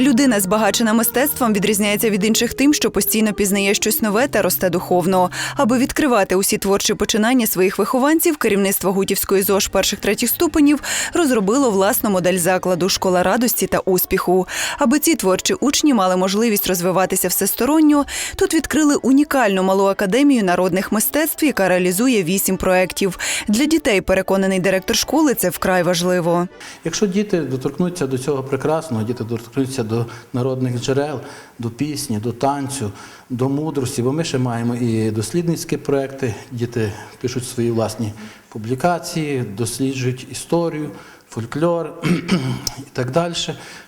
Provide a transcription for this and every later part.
Людина, збагачена мистецтвом, відрізняється від інших тим, що постійно пізнає щось нове та росте духовно. Аби відкривати усі творчі починання своїх вихованців, керівництво Гутівської ЗОЖ перших третіх ступенів розробило власну модель закладу Школа радості та успіху. Аби ці творчі учні мали можливість розвиватися всесторонньо, тут відкрили унікальну малу академію народних мистецтв, яка реалізує вісім проєктів. Для дітей, переконаний директор школи, це вкрай важливо. Якщо діти доторкнуться до цього прекрасного, діти доторкнуться до народних джерел, до пісні, до танцю, до мудрості, бо ми ще маємо і дослідницькі проекти, діти пишуть свої власні публікації, досліджують історію, фольклор і так далі.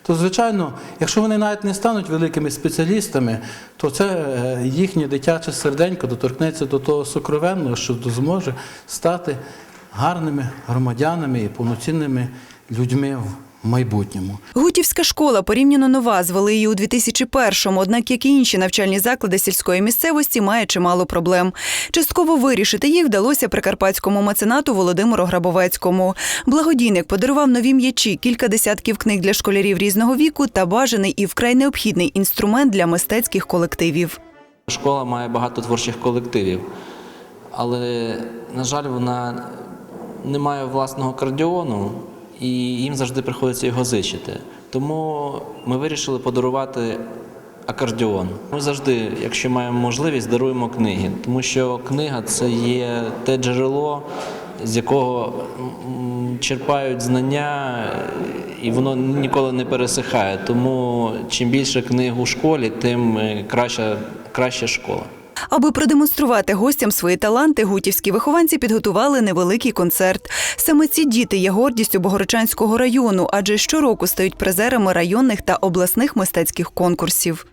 То, звичайно, якщо вони навіть не стануть великими спеціалістами, то це е, їхнє дитяче серденько доторкнеться до того сокровенного, що зможе стати гарними громадянами і повноцінними людьми майбутньому. Гутівська школа порівняно нова, звели її у 2001-му, однак, як і інші навчальні заклади сільської місцевості, має чимало проблем. Частково вирішити їх вдалося прикарпатському меценату Володимиру Грабовецькому. Благодійник подарував нові м'ячі, кілька десятків книг для школярів різного віку та бажаний і вкрай необхідний інструмент для мистецьких колективів. Школа має багато творчих колективів, але, на жаль, вона не має власного кардіону і їм завжди приходиться його зичити. Тому ми вирішили подарувати акордіон. Ми завжди, якщо маємо можливість, даруємо книги, тому що книга це є те джерело, з якого черпають знання, і воно ніколи не пересихає. Тому чим більше книг у школі, тим е, краща, краща школа. Аби продемонструвати гостям свої таланти, гутівські вихованці підготували невеликий концерт. Саме ці діти є гордістю Богородчанського району, адже щороку стають призерами районних та обласних мистецьких конкурсів.